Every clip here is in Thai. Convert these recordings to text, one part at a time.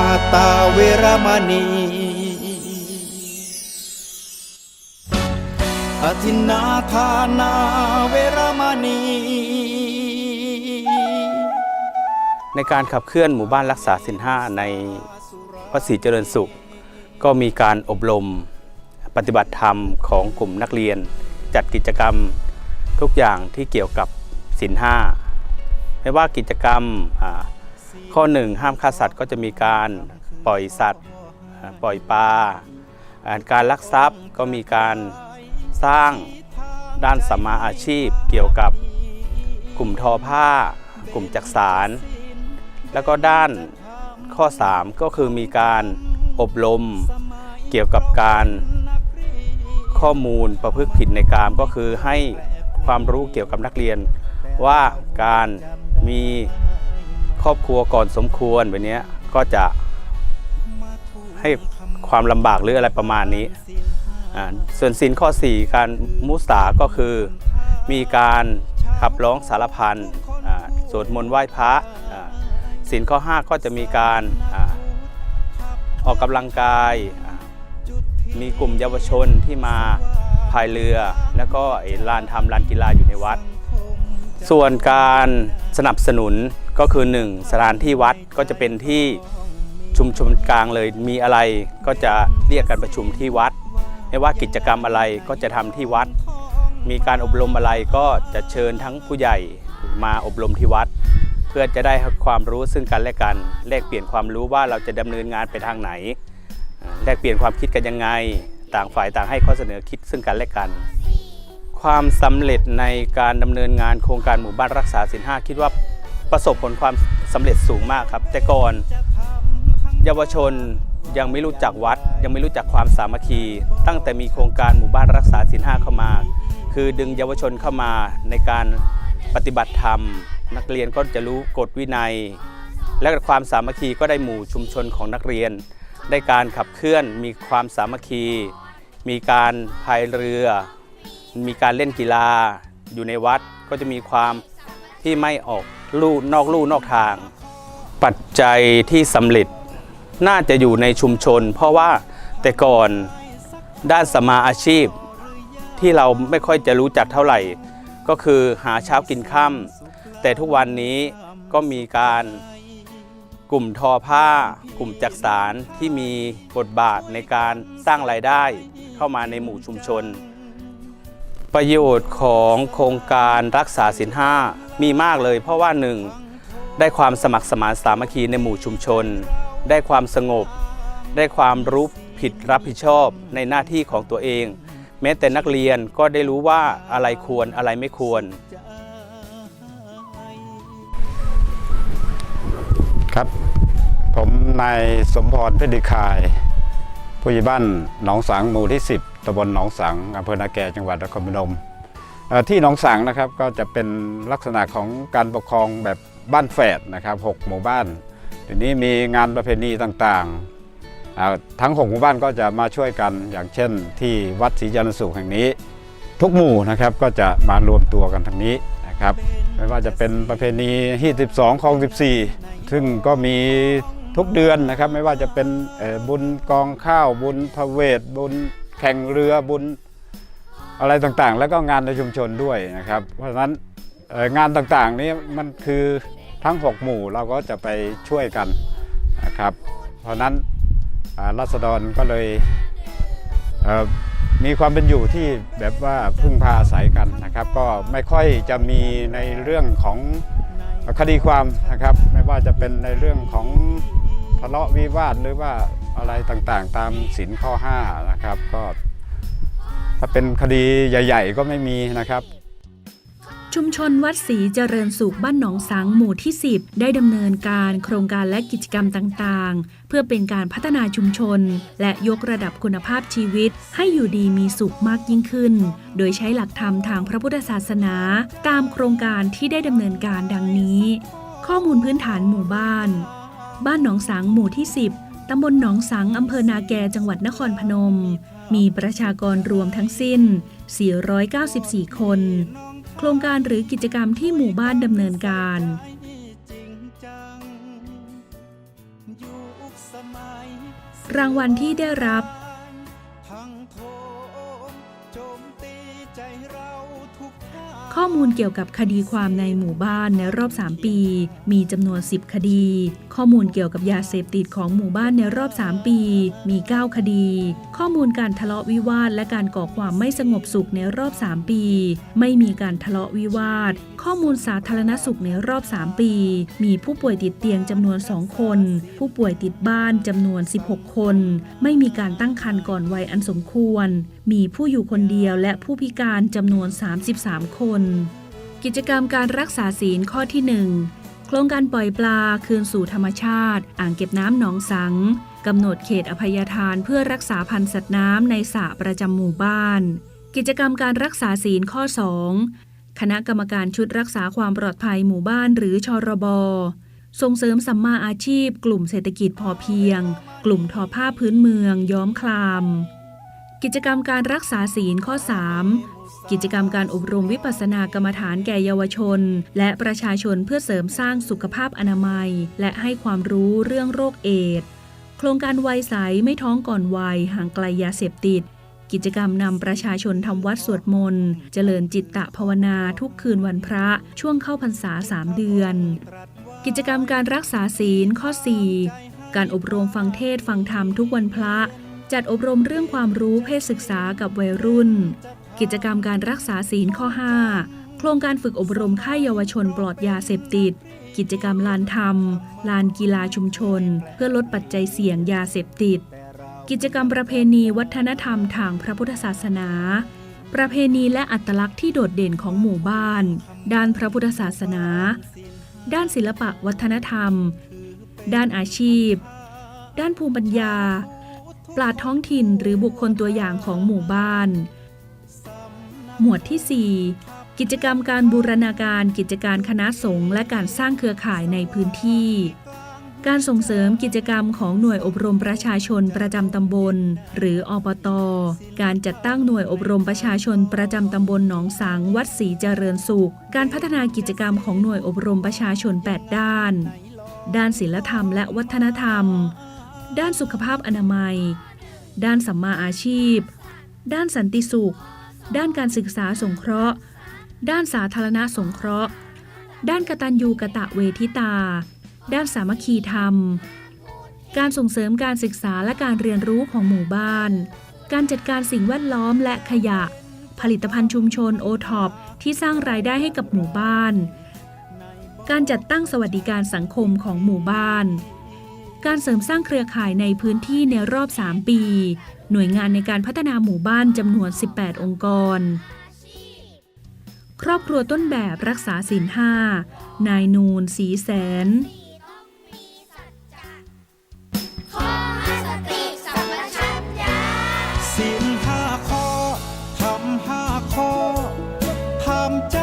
าตาเวรมณีอธินาทานาเวรมณี ในการขับเคลื่อนหมู่บ้านรักษาสินห้าในพระศรีเจริญสุข ก็มีการอบรมปฏิบัติธรรมของกลุ่มนักเรียน จัดกิจกรรมทุกอย่างที่เกี่ยวกับสินห้าไม่ว่ากิจกรรมอ่า ข้อหนึ่งห้ามฆ่าสัตว์ก็จะมีการปล่อยสัตว์ ปล่อยปลาอ่าการลักทรัพย์ก็มีการสร้างด้านสัมมาอาชีพเกี่ยวกับกลุ่มทอผ้า กลุ่มจักสารแล้วก็ด้านข้อ 3 ก็คือมีการอบรมเกี่ยวกับการข้อมูลประพฤติผิดในกามก็คือให้ความรู้เกี่ยวกับนักเรียนว่าการมี ครอบครัวก่อนสมควรแบบนี้ก็จะให้ความลำบากหรืออะไรประมาณนี้อ่าส่วนสินข้อ 4 การมุสาก็คือมีการขับร้องสารพันอ่าสวดมนต์ไหว้พระอ่าสินข้อ 5 ก็จะมีการอาออกกำลังกาย มีกลุ่มเยาวชนที่มาพายเรือ แล้วก็ลานทำลานกีฬาอยู่ในวัด ส่วนการสนับสนุน ก็คือ 1 สถานที่วัดก็จะเป็นที่ชุมชนกลางเลยมีอะไรก็จะเรียกกันประชุมที่วัด ไม่ว่ากิจกรรมอะไรก็จะทำที่วัด มีการอบรมอะไรก็จะเชิญทั้งผู้ใหญ่มาอบรมที่วัด เพื่อจะได้ความรู้ซึ่งกันและกันแลกเปลี่ยนความรู้ว่าเราจะดำเนินงานไปทางไหนแลกเปลี่ยนความคิดกันยังไง ต่างฝ่ายต่างให้ข้อเสนอคิดซึ่งกันและกัน ความสำเร็จในการดำเนินงานโครงการหมู่บ้านรักษาศีลห้าคิดว่า ประสบผลความสำเร็จสูงมากครับ แต่ก่อนเยาวชนยังไม่รู้จักวัด ยังไม่รู้จักความสามัคคี ตั้งแต่มีโครงการหมู่บ้านรักษาศีลห้าเข้ามา คือดึงเยาวชนเข้ามาในการปฏิบัติธรรม นักเรียนก็จะรู้กฎวินัย และความสามัคคีก็ได้หมู่ชุมชนของนักเรียน ได้การขับเคลื่อนมีความสามัคคี มีการพายเรือ มีการเล่นกีฬา อยู่ในวัดก็จะมีความที่ไม่ออก ลู่นอกลู่นอกทาง ปัจจัยที่สำเร็จน่าจะอยู่ในชุมชน เพราะว่าแต่ก่อนด้านสมมาอาชีพ ที่เราไม่ค่อยจะรู้จักเท่าไหร่ ก็คือหาเช้ากินค่ำแต่ทุกวันนี้ก็มีการกลุ่มทอผ้า กลุ่มจักสารที่มีบทบาทในการสร้างรายได้เข้ามาในหมู่ชุมชน ประโยชน์ของโครงการรักษาศีลห้า มีมากเลย เพราะว่าหนึ่งได้ความสมัครสมานสามัคคีในหมู่ชุมชน ได้ความสงบ ได้ความรู้ผิดรับผิดชอบในหน้าที่ของตัวเอง แม้แต่นักเรียนก็ได้รู้ว่าอะไรควรอะไรไม่ควร ครับ ผมนายสมพรเพชรดิคาย ผู้ใหญ่บ้านหนองสังหมู่ที่ 10ตำบลหนองสังอำเภอนาแกจังหวัดนครพนม ที่หนองสังนะครับก็จะเป็นลักษณะของการปกครองแบบบ้านแฝดนะครับหกหมู่บ้านทีนี้มีงานประเพณีต่างๆ ทั้งหกหมู่บ้านก็จะมาช่วยกันอย่างเช่น ที่วัดศรีจันทร์สุขแห่งนี้ ทุกหมู่นะครับก็จะมารวมตัวกันทางนี้นะครับไม่ว่าจะเป็นประเพณีที่12คลอง 14 ซึ่งก็มีทุกเดือนนะครับ ไม่ว่าจะเป็นบุญกองข้าวบุญพระเวทบุญแข่งเรือบุญ อะไรต่างๆ แล้วก็งานในชุมชนด้วยนะครับ เพราะฉะนั้นงานต่างๆนี้มันคือทั้ง 6 หมู่เราก็จะไปช่วยกันนะครับ เพราะนั้นรัษฎรก็เลยเมีความเป็นอยู่ที่แบบว่าพึ่งพาอาศัยกันนะครับ ก็ไม่ค่อยจะมีในเรื่องของคดีความนะครับ ไม่ว่าจะเป็นในเรื่องของทะเลาะวิวาทหรือว่าอะไรต่างๆ ตามศินข้อ 5 นะครับก็ ถ้าเป็นคดีใหญ่ ๆ ก็ไม่มีนะครับชุมชนวัดศรีเจริญสุขบ้านหนองสังหมู่ที่ 10 ได้ดำเนินการโครงการและกิจกรรมต่างๆ เพื่อเป็นการพัฒนาชุมชน และยกระดับคุณภาพชีวิต ให้อยู่ดีมีสุขมากยิ่งขึ้น โดยใช้หลักธรรมทางพระพุทธศาสนา ตามโครงการที่ได้ดำเนินการดังนี้ ข้อมูลพื้นฐานหมู่บ้าน บ้านหนองสังหมู่ที่ 10ตำบลหนองสังอำเภอนาแกจังหวัดนครพนม มีประชากรรวมทั้งสิ้น 494 คน โครงการหรือกิจกรรมที่หมู่บ้านดำเนินการ รางวัลที่ได้รับข้อมูลเกี่ยวกับคดีความในหมู่บ้านในรอบ 3 ปี มีจำนวน 10 คดีข้อมูลเกี่ยวกับยาเสพติดของหมู่บ้านในรอบ 3 ปี มี 9 คดี ข้อมูลการทะเลาะวิวาทและการก่อความไม่สงบสุขในรอบ 3 ปี ไม่มีการทะเลาะวิวาท ข้อมูลสาธารณสุขในรอบ 3 ปี มีผู้ป่วยติดเตียงจำนวน 2 คน ผู้ป่วยติดบ้านจำนวน 16 คน ไม่มีการตั้งครรภ์ก่อนวัยอันสมควร มีผู้อยู่คนเดียวและผู้พิการจำนวน 33 คน กิจกรรมการรักษาศีลข้อที่ 1 ครงการปล่อยปลาคืนสู่ธรรมชาติ อ่างเก็บน้ำหนองสังกำหนดเขตอภัยทานเพื่อรักษาพันธุ์สัตว์น้ำในสระประจำหมู่บ้าน กิจกรรมการรักษาศีลข้อ 2 คณะกรรมการชุดรักษาความปลอดภัยหมู่บ้านหรือชรบส่งเสริมสัมมาอาชีพ กลุ่มเศรษฐกิจพอเพียง กลุ่มทอผ้าพื้นเมือง ย้อมคลาม กิจกรรมการรักษาศีลข้อ 3 กิจกรรมการอบรมวิปัสสนากรรมฐานแก่เยาวชน และประชาชนเพื่อเสริมสร้างสุขภาพอนามัย และให้ความรู้เรื่องโรคเอดส์โครงการวัยใสไม่ท้องก่อนวัยห่างไกลยาเสพติด กิจกรรมนำประชาชนทำวัดสวดมนต์ เจริญจิตตภาวนาทุกคืนวันพระช่วงเข้าพรรษาสามเดือน กิจกรรมการรักษาศีลข้อ 4 การอบรมฟังเทศฟังธรรมทุกวันพระ จัดอบรมเรื่องความรู้เพศศึกษากับวัยรุ่น กิจกรรมการรักษาศีลข้อ 5 โครงการฝึกอบรมค่ายเยาวชนปลอดยาเสพติด กิจกรรมลานธรรม ลานกีฬาชุมชน เพื่อลดปัจจัยเสี่ยงยาเสพติด กิจกรรมประเพณีวัฒนธรรมทางพระพุทธศาสนา ประเพณีและอัตลักษณ์ที่โดดเด่นของหมู่บ้าน ด้านพระพุทธศาสนา ด้านศิลปะวัฒนธรรม ด้านอาชีพ ด้านภูมิปัญญา ปราท้องถิ่นหรือบุคคลตัวอย่างของหมู่บ้าน หมวดที่ 4 กิจกรรมการบูรณาการกิจการคณะสงฆ์และการสร้างเครือข่ายในพื้นที่ การส่งเสริมกิจกรรมของหน่วยอบรมประชาชนประจำตำบล หรืออบตการจัดตั้งหน่วยอบรมประชาชนประจำตำบลหนองสังวัดศรีเจริญสุข การพัฒนากิจกรรมของหน่วยอบรมประชาชน 8 ด้าน ด้านศิลธรรมและวัฒนธรรม ด้านสุขภาพอนามัย ด้านสัมมาอาชีพ ด้านสันติสุข ด้านการศึกษาสงเคราะห์ ด้านสาธารณสงเคราะห์ ด้านกตัญญูกะตะเวทิตา ด้านสามัคคีธรรม การส่งเสริมการศึกษาและการเรียนรู้ของหมู่บ้าน การจัดการสิ่งแวดล้อมและขยะ ผลิตภัณฑ์ชุมชนโอท็อปที่สร้างรายได้ให้กับหมู่บ้าน การจัดตั้งสวัสดิการสังคมของหมู่บ้าน การเสริมสร้างเครือข่ายในพื้นที่ในรอบ 3 ปี หน่วยงานในการพัฒนาหมู่บ้านจำนวน 18 องค์กร ครอบครัวต้นแบบรักษาศีลห้านายนูนสีแสนศีลห้าข้อทำห้าข้อทำใจ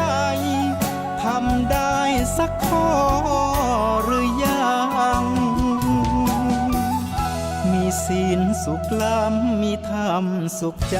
ทำได้สักข้อหรือยัง ศีลสุขล้ำมีธรรมสุขใจ